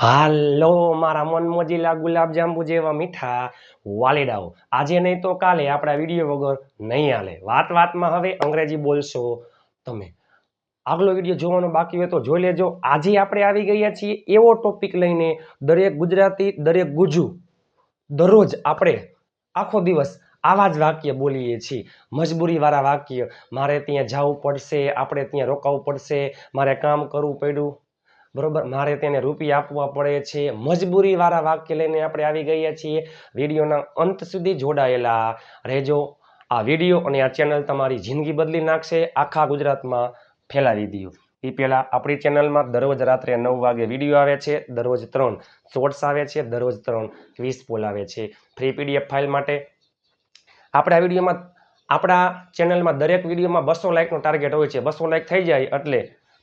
હાલો, મારા મન મોજીલા ગુલાબજાંબુ જેવા મીઠા વાલીડાઓ. આજે નહીં તો કાલે આપણા વીડિયો વગર નહીં હાલે. વાત વાતમાં હવે અંગ્રેજી બોલશો તમે. આગલો વીડિયો જોવાનો બાકી હોય તો જોઈ લેજો. આજે આપણે આવી ગયા છીએ એવો ટોપિક લઈને દરેક ગુજરાતી, દરેક ગુજુ દરરોજ આપણે આખો દિવસ આવા જ વાક્ય બોલીએ છીએ. મજબૂરીવાળા વાક્ય. મારે ત્યાં જવું પડશે, આપણે ત્યાં રોકાવું પડશે, મારે કામ કરવું પડ્યું. બરોબર? મારે તેને રૂપિયા આપવા પડે છે. મજબૂરીવાળા વાક્ય લઈને આપણે આવી ગયા છીએ. વિડીયોના અંત સુધી જોડાયેલા રહેજો. આ વીડિયો અને આ ચેનલ તમારી જિંદગી બદલી નાખશે. આખા ગુજરાતમાં ફેલાવી દો એ પહેલાં આપણી ચેનલમાં દરરોજ રાત્રે નવ વાગે વીડિયો આવે છે. દરરોજ ત્રણ શોર્ટ્સ આવે છે. દરરોજ ત્રણ ક્વિઝ પોલ આવે છે. ફ્રી પીડીએફ ફાઇલ માટે આપણે આ વિડીયોમાં, આપણા ચેનલમાં દરેક વિડીયોમાં બસો લાઇકનો ટાર્ગેટ હોય છે. બસો લાઇક થઈ જાય એટલે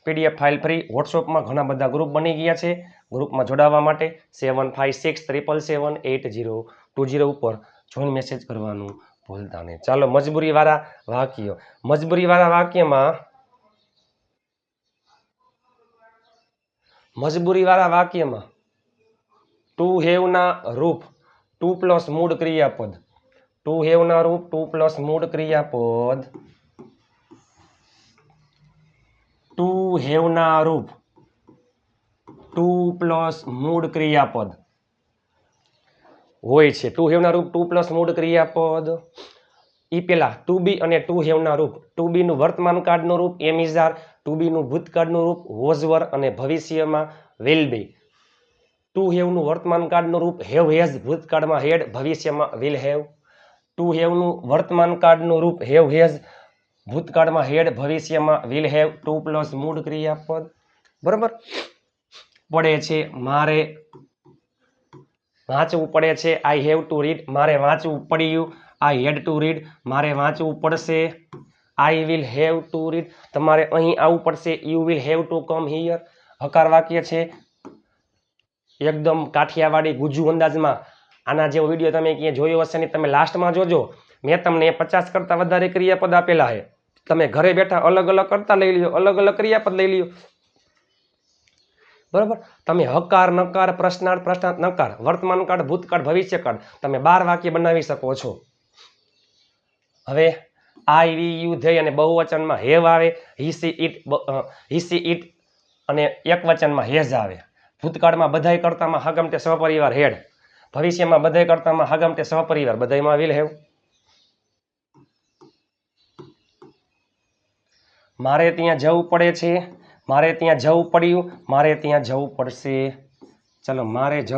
પીડીએફ ફાઇલ ફ્રી વોટ્સઅપમાં ઘણા બધા ગ્રુપ બની ગયા છે. ગ્રુપમાં જોડાવા માટે seven five six triple seven eight zero two zero ઉપર જોઈન મેસેજ કરવાનું ભૂલતા નહીં ચાલો, મજબૂરીવાળા વાક્યો. મજબૂરીવાળા વાક્યમાં મજબૂરીવાળા વાક્યમાં ટુ હેવના રૂપ ટુ પ્લસ મૂળ ક્રિયાપદ. ટુ હેવના રૂપ ટુ પ્લસ મૂળ ક્રિયાપદ. ટુ હેવના રૂપ ટુ પ્લસ મૂળ ક્રિયાપદ. હોય છે. ટુ હેવના રૂપ ટુ પ્લસ મૂળ ક્રિયાપદ. એ પેલા, ટુ બી અને ટુ હેવના રૂપ ટુ બીનું વર્તમાન કાળનું રૂપ, એમ ઇઝ આર ટુ બીનું ભૂતકાળનું રૂપ, હોઝવર અને ભવિષ્યમાં વિલ બી ટુ હેવનું વર્તમાન કાળનું રૂપ, હેવ હેઝ. ભૂતકાળમાં હેડ, ભવિષ્યમાં વિલ હેવ ટુ હેવનું વર્તમાન કાળનું રૂપ, હેવ હેઝ. ભૂતકાળમાં હેડ ભવિષ્યમાં વિલ હેવ ટુ પ્લસ મૂળ ક્રિયાપદ. બરાબર? પડે છે મારે વાંચવું પડે છે. આઈ હેવ ટુ રીડ મારે વાંચવું પડ્યું. આઈ હેડ ટુ રીડ મારે વાંચવું પડશે. I will have to read તમારે અહીં આવવું પડશે. You will have to come here હકાર વાક્ય છે. એકદમ કાઠિયાવાડી ગુજુ અંદાજમાં. આના જેવો વીડિયો તમે ક્યાંય જોયો હશે ને તમે લાસ્ટમાં જોજો. મેં તમને પચાસ કરતાં વધારે ક્રિયાપદ આપેલા છે. તમે ઘરે બેઠા અલગ અલગ કરતા લઈ લ્યો, અલગ અલગ ક્રિયાપદ લઈ લ્યો. બરાબર? તમે હકાર, નકાર, પ્રશ્નાર્થ પ્રશ્નાર્થ, નકાર, વર્તમાન કાળ, ભૂતકાળ, ભવિષ્યકાળ, તમે બાર વાક્ય બનાવી શકો છો. હવે આઈ વી યુ ધ્યેય અને બહુવચનમાં હેવ આવે હિસી ઇટ હિસી ઇટ અને એક વચનમાં હેઝ આવે. ભૂતકાળમાં બધાય કરતામાં હગમતે સહપરિવાર હેડ. ભવિષ્યમાં બધાય કરતામાં હગમતે સહપરિવાર, બધાયમાં વિલ હેવ મારે ત્યાં જવું પડે છે. મારે ત્યાં જવું પડ્યું. મારે ત્યાં જવું પડશે. ચલો, મારે જ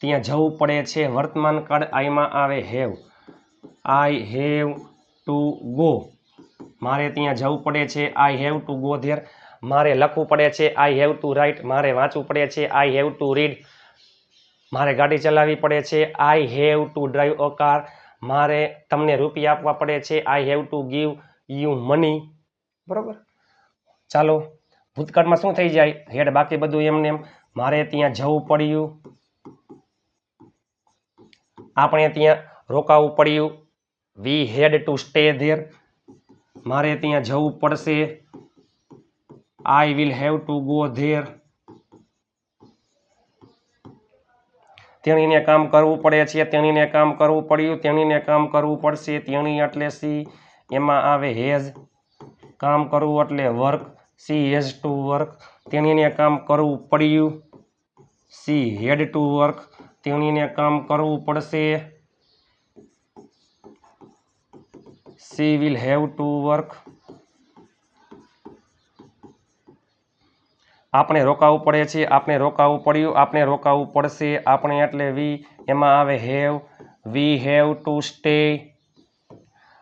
ત્યાં જવું પડે છે. વર્તમાન કાળ આઈમાં આવે have. I have to go. મારે ત્યાં જવું પડે છે. I have to go there. મારે લખવું પડે છે. આઈ હેવ ટુ રાઇટ મારે વાંચવું પડે છે. I have to read. મારે ગાડી ચલાવવી પડે છે. I have to drive a car. મારે તમને રૂપિયા આપવા પડે છે. I have to give you money. બરોબર? ચાલો, ભૂતકાળમાં શું થઈ જાય? હેડ, બાકી બધું એમને એમ. મારે ત્યાં જવું પડ્યું. આપણે ત્યાં રોકાવું પડ્યું. We had to stay there મારે ત્યાં જવું પડશે. I will have to go there તેણીને કામ કરવું પડે છે, તેણીને કામ કરવું પડ્યું, તેણીને કામ કરવું પડશે, તેણી એટલે સી. એમાં આવે હેઝ. કામ કરવું એટલે work, she has to work. તેણીને કામ કરવું પડ્યું. She had to work. તેણીને કામ કરવું પડશે. She will have to work. આપણે રોકાવું પડે છે, આપણે રોકાવું પડ્યું, આપણે રોકાવું પડશે. આપણે એટલે વી, એમાં આવે have. We have to stay.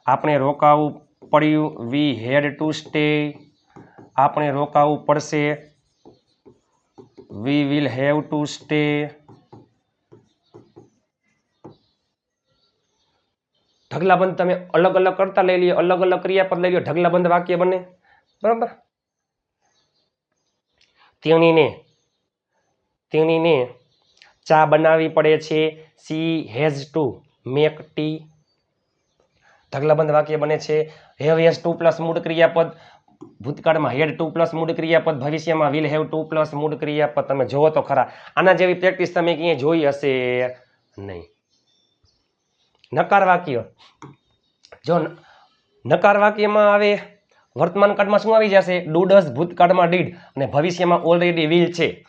આપણે રોકાવું પડ્યું. વી હેડ ટુ સ્ટે આપણે રોકાવું પડશે. We will have to stay ઢગલાબંધ તમે અલગ અલગ કરતા લઈ લ્યો, અલગ અલગ ક્રિયાપદ લઈ લો ઢગલાબંધ વાક્ય બને. બરાબર? તેણીને તેણીને ચા બનાવવી પડે છે. She has to make tea ઢગલાબંધ વાક્ય બને છે. હેવ યસ ટુ પ્લસ મૂળ ક્રિયાપદ. ભૂતકાળમાં હેડ ટુ પ્લસ મૂળ ક્રિયાપદ. ભવિષ્યમાં વિલ હેવ ટુ પ્લસ મૂળ ક્રિયાપદ. તમે જોવો તો ખરા. આના જેવી પ્રેક્ટિસ તમે ક્યાંય જોઈ હશે? નહીં. નકાર વાક્ય. જો નકાર વાક્યમાં આવે, વર્તમાન કાળમાં શું આવી જશે? ડુ ડસ ભૂતકાળમાં ડીડ અને ભવિષ્યમાં ઓલરેડી વિલ છે.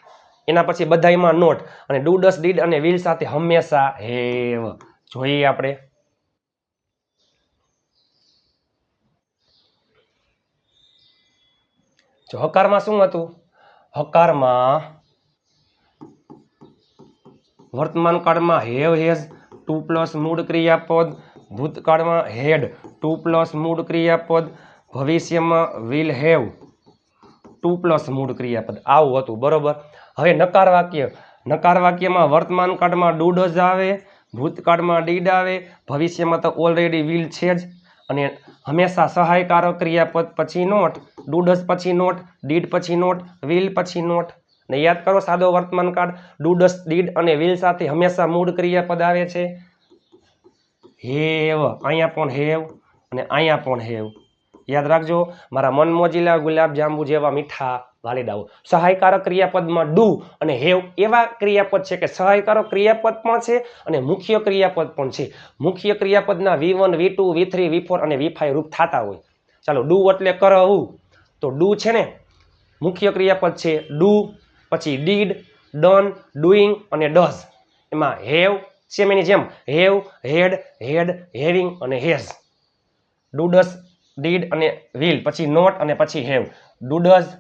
એના પછી બધાયમાં નોટ અને ડુ ડસ ડીડ અને વિલ સાથે હંમેશા હેવ. જોઈએ આપણે. જો હકારમાં શું હતું? હકારમાં વર્તમાન કાળમાં હેવ હેઝ ટુ પ્લસ મૂળ ક્રિયાપદ ભૂતકાળમાં હેડ ટુ પ્લસ મૂળ ક્રિયાપદ, ભવિષ્યમાં વિલ હેવ ટુ પ્લસ મૂળ ક્રિયાપદ. આવું હતું, બરોબર? હવે નકાર વાક્ય. નકાર વાક્યમાં વર્તમાન કાળમાં ડુ જ આવે ભૂતકાળમાં ડીડ આવે, ભવિષ્યમાં તો ઓલરેડી વિલ છે જ. અને હંમેશા સહાયકારક ક્રિયાપદ પછી નોટ ડુ ડઝ પછી નોટ, ડીડ પછી નોટ, વિલ પછી નોટ. ને યાદ કરો સાદો વર્તમાન કાર્ડ ડુડસ, ડીડ અને વિલ સાથે હંમેશા મૂળ ક્રિયાપદ આવે છે. હેવ, અહીંયા પણ હેવ અને અહીંયા પણ હેવ. યાદ રાખજો, મારા મન મોજીલા ગુલાબ જાંબુ જેવા મીઠા વાલીડાઓ સહાયકારક ક્રિયાપદમાં ડુ અને હેવ એવા ક્રિયાપદ છે કે સહાયકારક ક્રિયાપદ પણ છે અને મુખ્ય ક્રિયાપદ પણ છે. મુખ્ય ક્રિયાપદના V one, V two, V three, V four અને વી ફાઈવ રૂપ થતા હોય. ચાલો, ડુ એટલે કરવું. તો ડુ છે ને, મુખ્ય ક્રિયાપદ છે ડુ, પછી ડીડ, ડન, ડુઈંગ અને ડઝ. એમાં હેવ સેમ એની જેમ. હેવ, હેડ હેડ, હેવિંગ અને હેઝ. ડુડસ ડીડ અને વિલ, પછી નોટ અને પછી have. Do does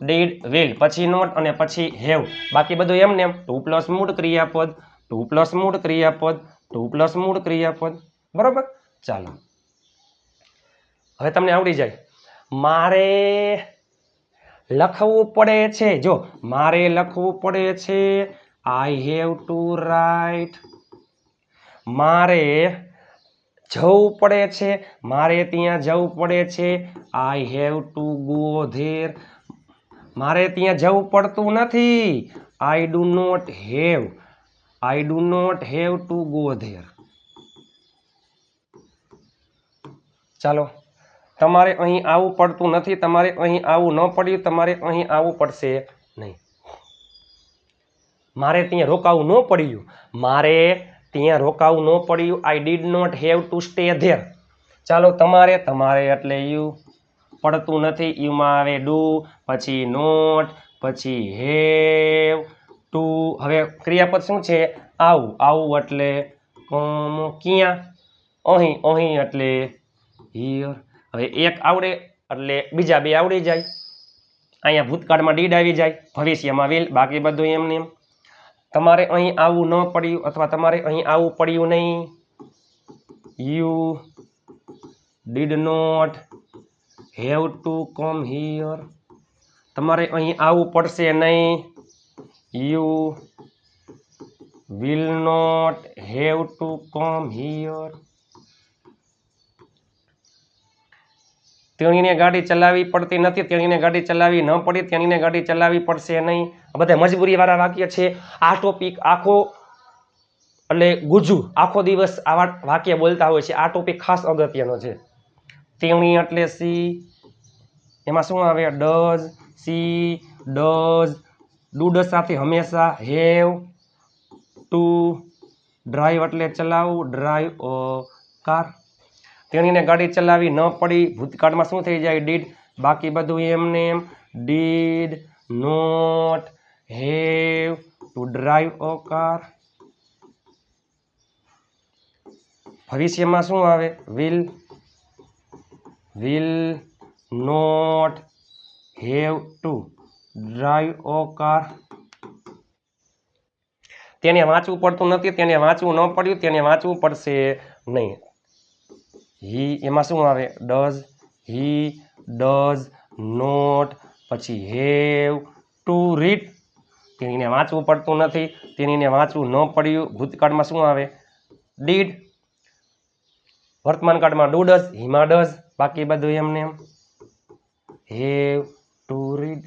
did will પછી નોટ અને પછી હેવ બાકી બધું એમ ને એમ. ટુ પ્લસ મૂળ ક્રિયાપદ ટુ પ્લસ મૂળ ક્રિયાપદ ટુ પ્લસ મૂળ ક્રિયાપદ. બરોબર? ચાલો. હવે તમને આવડી જાય. મારે લખવું પડે છે. જો, મારે લખવું પડે છે આઈ હેવ ટુ રાઇટ મારે જવું પડે છે. મારે ત્યાં જવું પડે છે. I have to go there મારે ત્યાં જવું પડતું નથી. I do not have I do not have to go there ચાલો, તમારે અહીં આવવું પડતું નથી. તમારે અહીં આવવું ન પડ્યું. તમારે અહીં આવવું પડશે નહીં. મારે ત્યાં રોકાવું ન પડ્યું. મારે ત્યાં રોકાવું ન પડ્યું. I did not have to stay there ચાલો, તમારે તમારે એટલે યુ પડતું નથી. યુમાં આવે ડુ, પછી નોટ, પછી હેવ, ટુ. હવે ક્રિયાપદ શું છે? આવું. આવું એટલે કોમ ક્યાં? અહીં અહીં એટલે હિયર. હવે એક આવડે એટલે બીજા બે આવડી જાય. અહીંયા ભૂતકાળમાં ડીડ આવી જાય. ભવિષ્યમાં વિલ. બાકી બધું એમને એમ તમારે અહીં આવવું ન પડ્યું અથવા તમારે અહીં આવવું પડ્યું નહીં. You did not have to come here તમારે અહીં આવવું પડશે નહીં. You will not have to come here તેણીને ગાડી ચલાવવી પડતી નથી, તેણીને ગાડી ચલાવવી ન પડી, તેણીને ગાડી ચલાવવી પડશે નહીં. આ બધા મજબૂરીવાળા વાક્ય છે. આ ટોપિક આખો, એટલે ગુજુ આખો દિવસ આવા વાક્ય બોલતા હોય છે. આ ટોપિક ખાસ અગત્યનો છે. તેણી એટલે સી. એમાં શું આવે? Does, C, does. ડુડસ સાથે હંમેશા હેવ, ટુ, ડ્રાઈવ એટલે ચલાવવું ડ્રાઈવ કાર. તેણીને ગાડી ચલાવી ન પડી. ભૂતકાળમાં શું થઈ જાય? ડીડ. બાકી બધું એમને એમ. Did not have to drive a car. ભવિષ્યમાં શું આવે? Will will not have to drive a car તેને વાંચવું પડતું નથી, તેને વાંચવું ન પડ્યું, તેને વાંચવું પડશે નહીં. હી એમાં શું આવે? ડઝ હી ડઝ નોટ પછી હેવ ટુ રીડ તેણીને વાંચવું પડતું નથી, તેણીને વાંચવું ન પડ્યું. ભૂતકાળમાં શું આવે? ડીડ વર્તમાન કાળમાં ડુડસ હિમાડસ બાકી બધું એમને એમ. Have to read.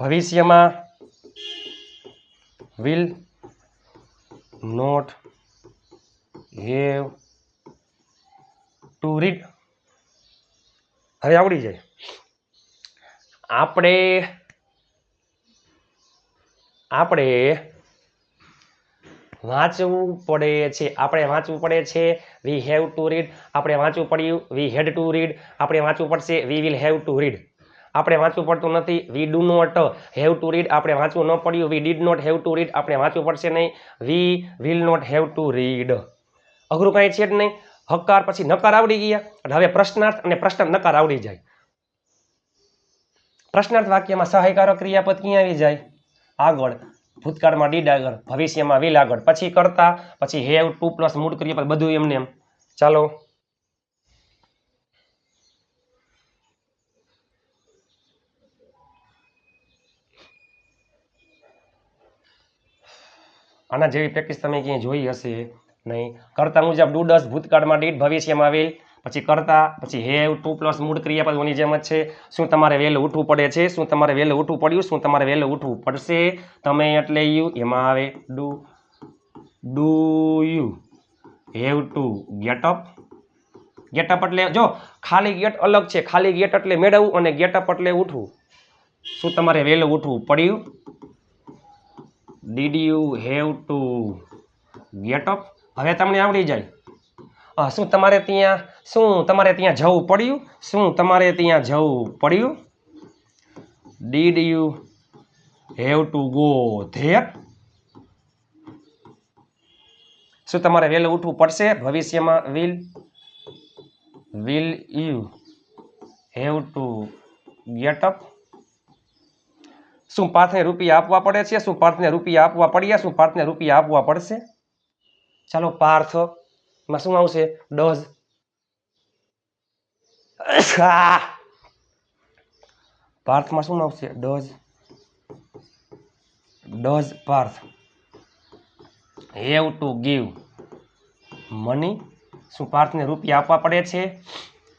ભવિષ્યમાં will not have to read. હવે આવડી જાય. આપણે આપણે વાંચવું પડે છે. આપણે વાંચવું પડે છે. વી હેવ ટુ રીડ આપણે વાંચવું પડ્યું. વી હેડ ટુ રીડ આપણે વાંચવું પડશે. We will have to read આપણે વાંચવું પડતું નથી. We do not have to read આપણે વાંચવું ન પડ્યું. We did not have to read આપણે વાંચવું પડશે નહીં. We will not have to read અઘરું કાંઈ છે જ નહીં. હકાર પછી નકાર આવડી ગયા. અને હવે પ્રશ્નાર્થ અને પ્રશ્ન નકાર આવડી જાય. પ્રશ્નાર્થ વાક્યમાં સહાયકારક ક્રિયાપદ ક્યાં આવી જાય? આગળ. ભૂતકાળમાં ડીડ આગળ ભવિષ્યમાં વિલ આગળ પછી કરતા, પછી હેવ ટુ પ્લસ મૂળ પછી બધું એમને એમ. ચાલો. આના જેવી પ્રેક્ટિસ તમે ક્યાંય જોઈ હશે નહીં. કરતા મુજબ ડુ ડસ ભૂતકાળમાં ડીડ ભવિષ્યમાં વિલ પછી કરતા, પછી હેવ ટુ પ્લસ મૂળ ક્રિયાપદોની જેમ જ છે. શું તમારે વહેલું ઉઠવું પડે છે? શું તમારે વહેલું ઉઠવું પડ્યું? શું તમારે વહેલું ઉઠવું પડશે? તમે એટલે યુ એમાં આવે, do do you? Have to get up get up એટલે, જો, ખાલી ગેટ અલગ છે. ખાલી ગેટ એટલે મેળવવું અને ગેટ અપ એટલે ઉઠવું. શું તમારે વહેલું ઉઠવું પડ્યું? Did you have to get up હવે તમને આવડી જાય. શું તમારે ત્યાં, શું તમારે ત્યાં જવું પડ્યું? શું તમારે ત્યાં જવું પડ્યું? Did you have to go there શું તમારે વહેલું ઉઠવું પડશે? ભવિષ્યમાં will will you have to get up શું પાર્થને રૂપિયા આપવા પડે છે? શું પાર્થને રૂપિયા આપવા પડ્યા? શું પાર્થને રૂપિયા આપવા પડશે? ચાલો પાર્થ માં શું આવશે ડઝ. પાર્થમાં શું આવશે does. Does Parth. Have to give money શું પાર્થને રૂપિયા આપવા પડે છે?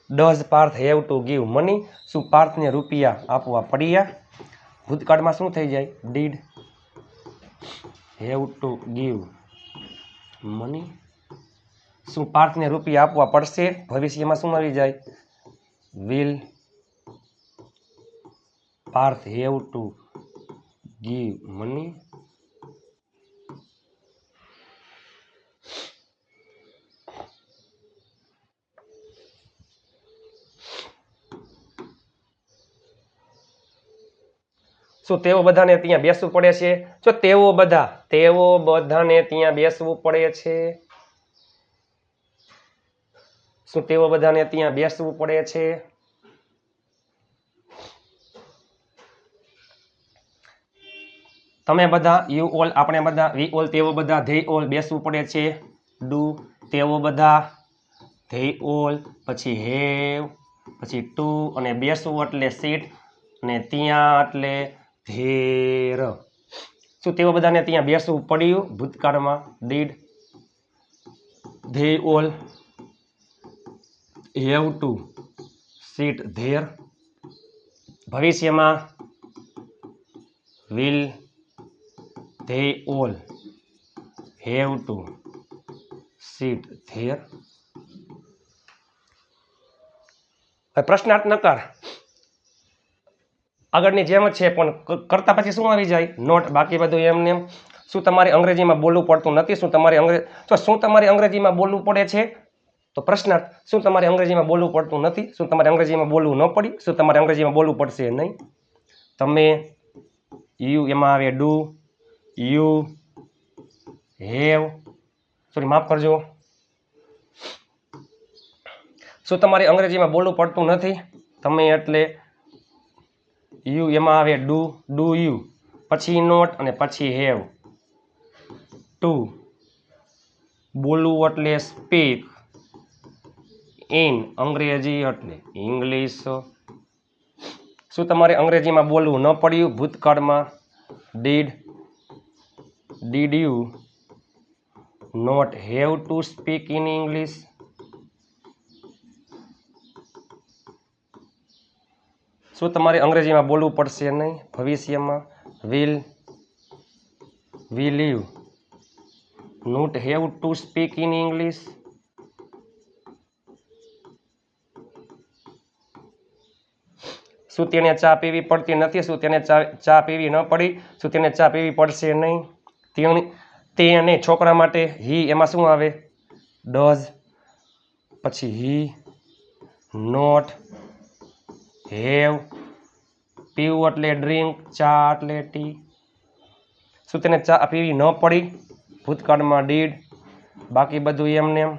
Does Parth have to give money શું પાર્થને રૂપિયા આપવા પડ્યા? ભૂતકાળમાં શું થઈ જાય? Did have to give money શું પાર્થને રૂપિયા આપવા પડશે? ભવિષ્યમાં શું આવી જાય? Will Parth have to give money શું તેઓ બધાને ત્યાં બેસવું પડે છે? જો તેઓ બધા, તેઓ બધાને ત્યાં બેસવું પડે છે. શું તેઓ બધાને ત્યાં બેસવું પડે છે? તમે બધા યુ ઓલ આપણે બધા વી ઓલ તેઓ બધા ધે ઓલ બેસવું પડે છે? ડુ તેઓ બધા ધે ઓલ પછી હેવ પછી ટુ અને બેસવું એટલે સીટ અને ત્યાં એટલે ધેર શું તેઓ બધાને ત્યાં બેસવું પડ્યું? ભૂતકાળમાં did they all have to sit there. ભવિષ્યમાં will they all have to sit there. પ્રશ્નાર્થ નકાર આગળની જેમ જ છે, પણ કરતા પછી શું આવી જાય? નોટ, બાકી બધું એમને એમ શું તમારે અંગ્રેજીમાં બોલવું પડતું નથી? શું તમારે અંગ્રેજ શું તમારે અંગ્રેજીમાં બોલવું પડે છે? તો પ્રશ્નાર્થ શું તમારે અંગ્રેજીમાં બોલવું પડતું નથી? શું તમારે અંગ્રેજીમાં બોલવું ન પડ્યું? શું તમારે અંગ્રેજીમાં બોલવું પડશે નહીં? તમે, યુ, એમાં આવે ડુ, યુ, હેવ. સોરી, માફ કરજો. શું તમારે અંગ્રેજીમાં બોલવું પડતું નથી? તમે એટલે, યુ, એમાં આવે ડુ ડુ યુ, પછી નોટ અને પછી હેવ. ટુ. બોલવું એટલે સ્પીક. ઇન અંગ્રેજી એટલે ઇંગ્લિશ. શું તમારે અંગ્રેજીમાં બોલવું ન પડ્યું? ભૂતકાળમાં did did you not have to speak in English શું તમારે અંગ્રેજીમાં બોલવું પડશે નહીં? ભવિષ્યમાં? Will will you not have to speak in English શું તેને ચા પીવી પડતી નથી? શું તેને ચા ચા પીવી ન પડી? શું તેને ચા પીવી પડશે નહીં? તેણી, તે છોકરા માટે હી એમાં શું આવે? ડઝ પછી હી નોટ, હેવ, પીવું એટલે ડ્રિંક, ચા એટલે ટી. શું તેને ચા પીવી ન પડી? ભૂતકાળમાં ડીડ બાકી બધું એમને એમ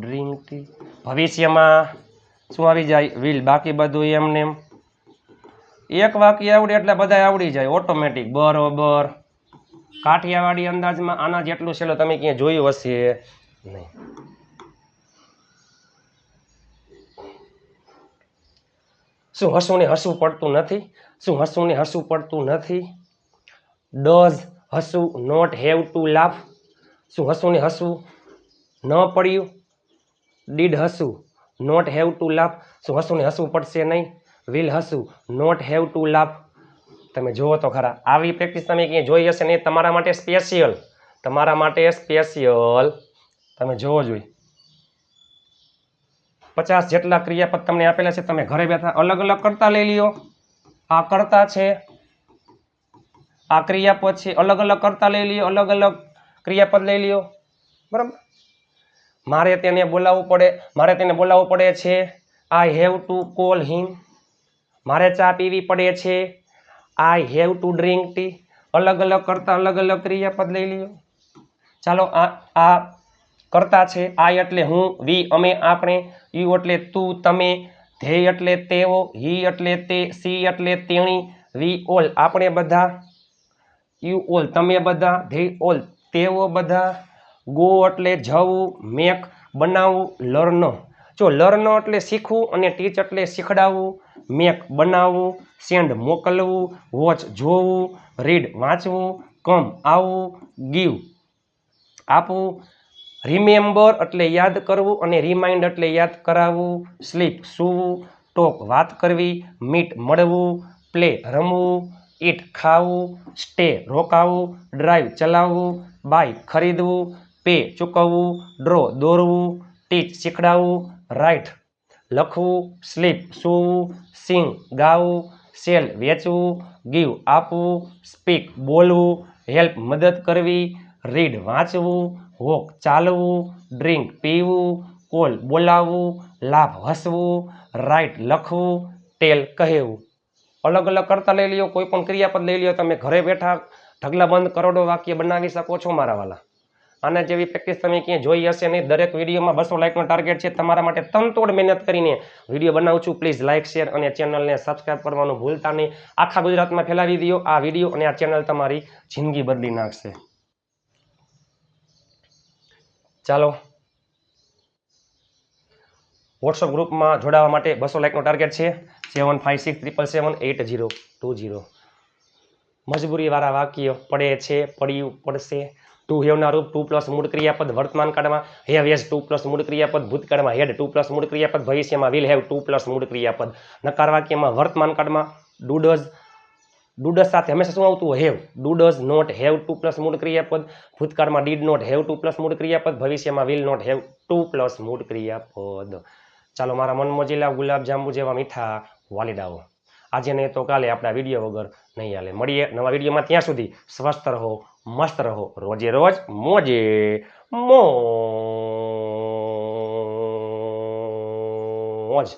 ડ્રિંક ટી ભવિષ્યમાં શું આવી જાય? વિલ બાકી બધું એમને એમ. એક વાક્ય આવડે એટલે બધા આવડી જાય. ઓટોમેટિક બરોબર. કાઠિયાવાડી અંદાજમાં આના જેટલું છેલ્લો તમે ક્યાંય જોયું હશે નહીં. શું હસવું ને હસવું પડતું નથી? શું હસવું ને હસવું પડતું નથી? ડઝ હસવું નોટ હેવ ટુ લાફ શું હસવું ને હસવું ન પડ્યું? ડીડ હસું નોટ હેવ ટુ લાફ શું હસું ને હસવું પડશે નહીં? વિલ હસું નોટ હેવ ટુ લાફ તમે જુઓ તો ખરા, આવી પ્રેક્ટિસ તમે ક્યાંય જોઈ હશે ને તમારા માટે સ્પેશિયલ, તમારા માટે સ્પેશિયલ. તમે જોવો જોઈએ પચાસ જેટલા ક્રિયાપદ તમને આપેલા છે, તમે ઘરે બેઠા અલગ અલગ કરતા લઈ લ્યો. આ કરતા છે, આ ક્રિયાપદ છે, અલગ અલગ કરતા લઈ લ્યો, અલગ અલગ ક્રિયાપદ લઈ લ્યો. બરાબર? મારે તેને બોલાવવું પડે, મારે તેને બોલાવવું પડે છે. I have to call him મારે ચા પીવી પડે છે. I have to drink tea અલગ અલગ કરતાં અલગ અલગ ક્રિયાપદ લઈ લ્યો. ચાલો, આ આ કરતા છે. આઈ એટલે હું વી અમે, આપણે. યુ એટલે તું, તમે. ધ્યેય એટલે તેઓ હી એટલે તે સી એટલે તેણી. વી ઓલ આપણે બધા. યુ ઓલ તમે બધા. ધ્યેય ઓલ તેઓ બધા. ગો એટલે જવું, મેક બનાવવું લર્ન. જો લર્ન એટલે શીખવું અને ટીચ એટલે શીખડાવવું, મેક બનાવવું, સેન્ડ મોકલવું, વોચ જોવું, રીડ વાંચવું, કમ આવવું ગીવ આપવું. રિમેમ્બર એટલે યાદ કરવું અને રિમાઇન્ડ એટલે યાદ કરાવવું. સ્લીપ સૂવું, ટોક વાત કરવી, મીટ મળવું, પ્લે રમવું, ઈટ ખાવું, સ્ટે રોકાવું, ડ્રાઈવ ચલાવવું બાય ખરીદવું પે ચૂકવવું, ડ્રો દોરવું, ટીચ શીખડાવવું રાઇટ લખવું, સ્લીપ સૂવું, સિંગ ગાવું, સેલ વેચવું, ગીવ આપવું, સ્પીક બોલવું, હેલ્પ મદદ કરવી, રીડ વાંચવું, વોક ચાલવું, ડ્રિંક પીવું, કોલ બોલાવવું, લાભ હસવું રાઇટ લખવું, ટેલ કહેવું. અલગ અલગ કરતા લઈ લ્યો, કોઈ પણ ક્રિયાપદ લઈ લ્યો, તમે ઘરે બેઠા ઢગલા બંધ કરોડો વાક્ય બનાવી શકો છો મારા વાલા. આના જેવી પ્રેક્ટિસ તમે ક્યાંય જોઈ હશે નહીં. દરેક વિડીયોમાં બસો લાઇકનો ટાર્ગેટ છે. તમારા માટે તનતોડ મહેનત કરીને વીડિયો બનાવું છું. પ્લીઝ લાઇક શેર અને ચેનલને સબસ્ક્રાઈબ કરવાનું ભૂલતા નહીં. આખા ગુજરાતમાં ફેલાવી દો આ વીડિયો અને આ ચેનલ તમારી જિંદગી બદલી નાખશે. ચાલો. વોટ્સઅપ ગ્રુપમાં જોડાવા માટે બસો લાઇકનો ટાર્ગેટ છે. Seven five six triple seven eight zero two zero મજબૂરીવાળા વાક્ય પડે છે, પડ્યું, પડશે. ટુ હેવના રૂપ ટુ પ્લસ મૂળ ક્રિયાપદ વર્તમાન કાળમાં હેવ હેઝ ટુ પ્લસ મૂળ ક્રિયાપદ ભૂતકાળમાં હેડ ટુ પ્લસ મૂળ ક્રિયાપદ ભવિષ્યમાં વિલ હેવ ટુ પ્લસ મૂળ ક્રિયાપદ નકાર વાક્યમાં વર્તમાન કાળમાં ડુડઝ ડુડસ સાથે હંમેશા શું આવતું have do does not have to plus મૂળ ક્રિયાપદ ભૂતકાળમાં did not have to plus મૂળ ક્રિયાપદ ભવિષ્યમાં will not have to plus મૂળ ક્રિયાપદ ચાલો મારા મનમોજીલા ગુલાબજાંબુ જેવા મીઠા વાલીડાઓ આજે નહીં તો કાલે આપણા વીડિયો વગર નહીં હાલે. મળીએ નવા વિડીયોમાં ત્યાં સુધી સ્વસ્થ રહો, મસ્ત રહો. રોજે રોજ મોજે મોજ.